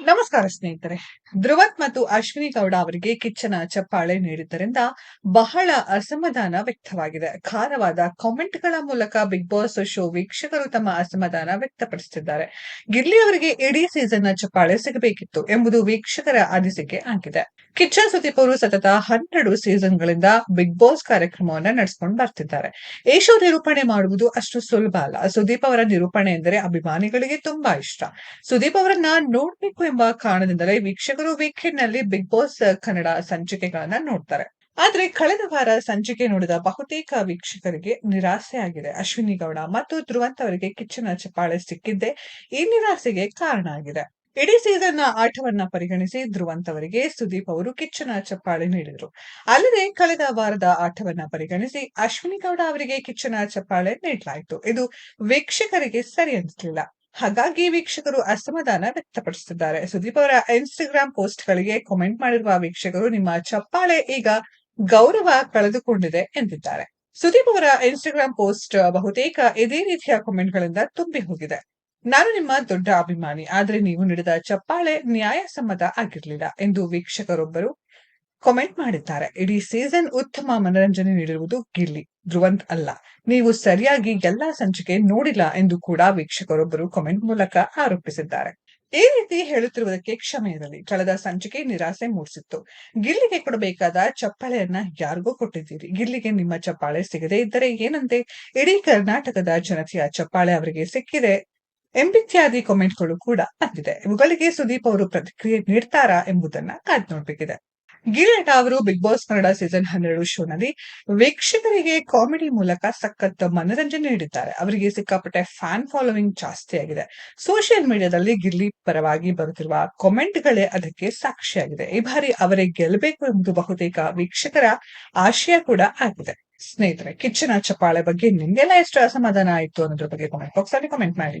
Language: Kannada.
ನಮಸ್ಕಾರ ಸ್ನೇಹಿತರೆ. ಧ್ರುವತ್ ಮತ್ತು ಅಶ್ವಿನಿ ಗೌಡ ಅವರಿಗೆ ಕಿಚ್ಚನ ಚಪ್ಪಾಳೆ ನೀಡಿದ್ದರಿಂದ ಬಹಳ ಅಸಮಾಧಾನ ವ್ಯಕ್ತವಾಗಿದೆ. ಖಾರವಾದ ಕಾಮೆಂಟ್ಗಳ ಮೂಲಕ ಬಿಗ್ ಬಾಸ್ ಶೋ ವೀಕ್ಷಕರು ತಮ್ಮ ಅಸಮಾಧಾನ ವ್ಯಕ್ತಪಡಿಸುತ್ತಿದ್ದಾರೆ. ಗಿರ್ಲಿ ಅವರಿಗೆ ಇಡೀ ಸೀಸನ್ನ ಚಪ್ಪಾಳೆ ಸಿಗಬೇಕಿತ್ತು ಎಂಬುದು ವೀಕ್ಷಕರ ಅನಿಸಿಕೆ ಆಗಿದೆ. ಕಿಚ್ಚನ್ ಸುದೀಪ್ ಅವರು ಸತತ ಹನ್ನೆರಡು ಸೀಸನ್ಗಳಿಂದ ಬಿಗ್ ಬಾಸ್ ಕಾರ್ಯಕ್ರಮವನ್ನ ನಡೆಸಿಕೊಂಡು ಬರ್ತಿದ್ದಾರೆ. ಈ ಶೋ ನಿರೂಪಣೆ ಮಾಡುವುದು ಅಷ್ಟು ಸುಲಭ ಅಲ್ಲ. ಸುದೀಪ್ ಅವರ ನಿರೂಪಣೆ ಎಂದರೆ ಅಭಿಮಾನಿಗಳಿಗೆ ತುಂಬಾ ಇಷ್ಟ. ಸುದೀಪ್ ಅವರನ್ನ ನೋಡ್ಬೇಕು ಎಂಬ ಕಾರಣದಿಂದಲೇ ವೀಕ್ಷಕರು ವೀಕೆಂಡ್ನಲ್ಲಿ ಬಿಗ್ ಬಾಸ್ ಕನ್ನಡ ಸಂಚಿಕೆಗಳನ್ನ ನೋಡ್ತಾರೆ. ಆದ್ರೆ ಕಳೆದ ವಾರ ಸಂಚಿಕೆ ನೋಡಿದ ಬಹುತೇಕ ವೀಕ್ಷಕರಿಗೆ ನಿರಾಸೆ ಆಗಿದೆ. ಅಶ್ವಿನಿ ಗೌಡ ಮತ್ತು ಧ್ರುವಂತ್ ಅವರಿಗೆ ಕಿಚ್ಚನ ಚಪ್ಪಾಳೆ ಸಿಕ್ಕಿದ್ದೇ ಈ ನಿರಾಸೆಗೆ ಕಾರಣ ಆಗಿದೆ. ಇಡೀ ಸೀಸನ್ನ ಆಟವನ್ನ ಪರಿಗಣಿಸಿ ಧ್ರುವಂತ್ ಅವರಿಗೆ ಸುದೀಪ್ ಅವರು ಕಿಚ್ಚನ ಚಪ್ಪಾಳೆ ನೀಡಿದರು. ಅಲ್ಲದೆ ಕಳೆದ ವಾರದ ಆಟವನ್ನ ಪರಿಗಣಿಸಿ ಅಶ್ವಿನಿ ಗೌಡ ಅವರಿಗೆ ಕಿಚ್ಚನ ಚಪ್ಪಾಳೆ ನೀಡಲಾಯಿತು. ಇದು ವೀಕ್ಷಕರಿಗೆ ಸರಿ ಅನಿಸಲಿಲ್ಲ. ಹಾಗಾಗಿ ವೀಕ್ಷಕರು ಅಸಮಾಧಾನ ವ್ಯಕ್ತಪಡಿಸುತ್ತಿದ್ದಾರೆ. ಸುದೀಪ್ ಅವರ ಇನ್ಸ್ಟಾಗ್ರಾಮ್ ಪೋಸ್ಟ್ ಗಳಿಗೆ ಕಾಮೆಂಟ್ ಮಾಡಿರುವ ವೀಕ್ಷಕರು, ನಿಮ್ಮ ಚಪ್ಪಾಳೆ ಈಗ ಗೌರವ ಕಳೆದುಕೊಂಡಿದೆ ಎಂದಿದ್ದಾರೆ. ಸುದೀಪ್ ಅವರ ಇನ್ಸ್ಟಾಗ್ರಾಮ್ ಪೋಸ್ಟ್ ಬಹುತೇಕ ಇದೇ ರೀತಿಯ ಕಾಮೆಂಟ್ ಗಳಿಂದ ತುಂಬಿ ಹೋಗಿದೆ. ನಾನು ನಿಮ್ಮ ದೊಡ್ಡ ಅಭಿಮಾನಿ, ಆದ್ರೆ ನೀವು ನೀಡಿದ ಚಪ್ಪಾಳೆ ನ್ಯಾಯಸಮ್ಮತ ಆಗಿರಲಿಲ್ಲ ಎಂದು ವೀಕ್ಷಕರೊಬ್ಬರು ಕಾಮೆಂಟ್ ಮಾಡಿದ್ದಾರೆ. ಇಡೀ ಸೀಸನ್ ಉತ್ತಮ ಮನರಂಜನೆ ನೀಡಿರುವುದು ಗಿಲ್ಲಿ. ಧ್ರುವಂತ್ ಅಲ್ಲ. ನೀವು ಸರಿಯಾಗಿ ಎಲ್ಲಾ ಸಂಚಿಕೆ ನೋಡಿಲ್ಲ ಎಂದು ಕೂಡ ವೀಕ್ಷಕರೊಬ್ಬರು ಕಾಮೆಂಟ್ ಮೂಲಕ ಆರೋಪಿಸಿದ್ದಾರೆ. ಈ ರೀತಿ ಹೇಳುತ್ತಿರುವುದಕ್ಕೆ ಕ್ಷಮೆ ಇರಲಿ ಕಳೆದ ಸಂಚಿಕೆ ನಿರಾಸೆ ಮೂಡಿಸಿತ್ತು. ಗಿಲ್ಲಿಗೆ ಕೊಡಬೇಕಾದ ಚಪ್ಪಾಳೆಯನ್ನ ಯಾರಿಗೂ ಕೊಟ್ಟಿದ್ದೀರಿ. ಗಿಲ್ಲಿಗೆ ನಿಮ್ಮ ಚಪ್ಪಾಳೆ ಸಿಗದೆ ಇದ್ದರೆ ಏನಂತೆ? ಇಡೀ ಕರ್ನಾಟಕದ ಜನತೆಯ ಚಪ್ಪಾಳೆ ಅವರಿಗೆ ಸಿಕ್ಕಿದೆ ಎಂಬಿತ್ಯಾದಿ ಕಾಮೆಂಟ್ಗಳು ಕೂಡ ಬಂದಿದೆ. ಇವುಗಳಿಗೆ ಸುದೀಪ್ ಅವರು ಪ್ರತಿಕ್ರಿಯೆ ನೀಡ್ತಾರಾ ಎಂಬುದನ್ನ ಕಾದ್ ನೋಡ್ಬೇಕಿದೆ ಗಿರಿನಟ ಅವರು ಬಿಗ್ ಬಾಸ್ ಕನ್ನಡ ಸೀಸನ್ ಹನ್ನೆರಡು ಶೋನಲ್ಲಿ ವೀಕ್ಷಕರಿಗೆ ಕಾಮಿಡಿ ಮೂಲಕ ಸಖತ್ ಮನರಂಜನೆ ನೀಡಿದ್ದಾರೆ. ಅವರಿಗೆ ಸಿಕ್ಕಾಪಟ್ಟೆ ಫ್ಯಾನ್ ಫಾಲೋವಿಂಗ್ ಜಾಸ್ತಿ ಆಗಿದೆ. ಸೋಷಿಯಲ್ ಮೀಡಿಯಾದಲ್ಲಿ ಗಿರ್ಲಿ ಪರವಾಗಿ ಬರುತ್ತಿರುವ ಕಾಮೆಂಟ್ಗಳೇ ಅದಕ್ಕೆ ಸಾಕ್ಷಿಯಾಗಿದೆ. ಈ ಬಾರಿ ಅವರೇ ಗೆಲ್ಲಬೇಕು ಎಂಬುದು ಬಹುತೇಕ ವೀಕ್ಷಕರ ಆಶಯ ಕೂಡ ಆಗಿದೆ. ಸ್ನೇಹಿತರೆ, ಕಿಚ್ಚನ ಚಪ್ಪಾಳೆ ಬಗ್ಗೆ ನಿಮ್ಗೆಲ್ಲ ಎಷ್ಟು ಅಸಮಾಧಾನ ಆಯ್ತು ಅನ್ನೋದ್ರ ಬಗ್ಗೆ ಕಾಮೆಂಟ್ ಬಾಕ್ಸ್ ಅಲ್ಲಿ ಕಾಮೆಂಟ್ ಮಾಡಿ.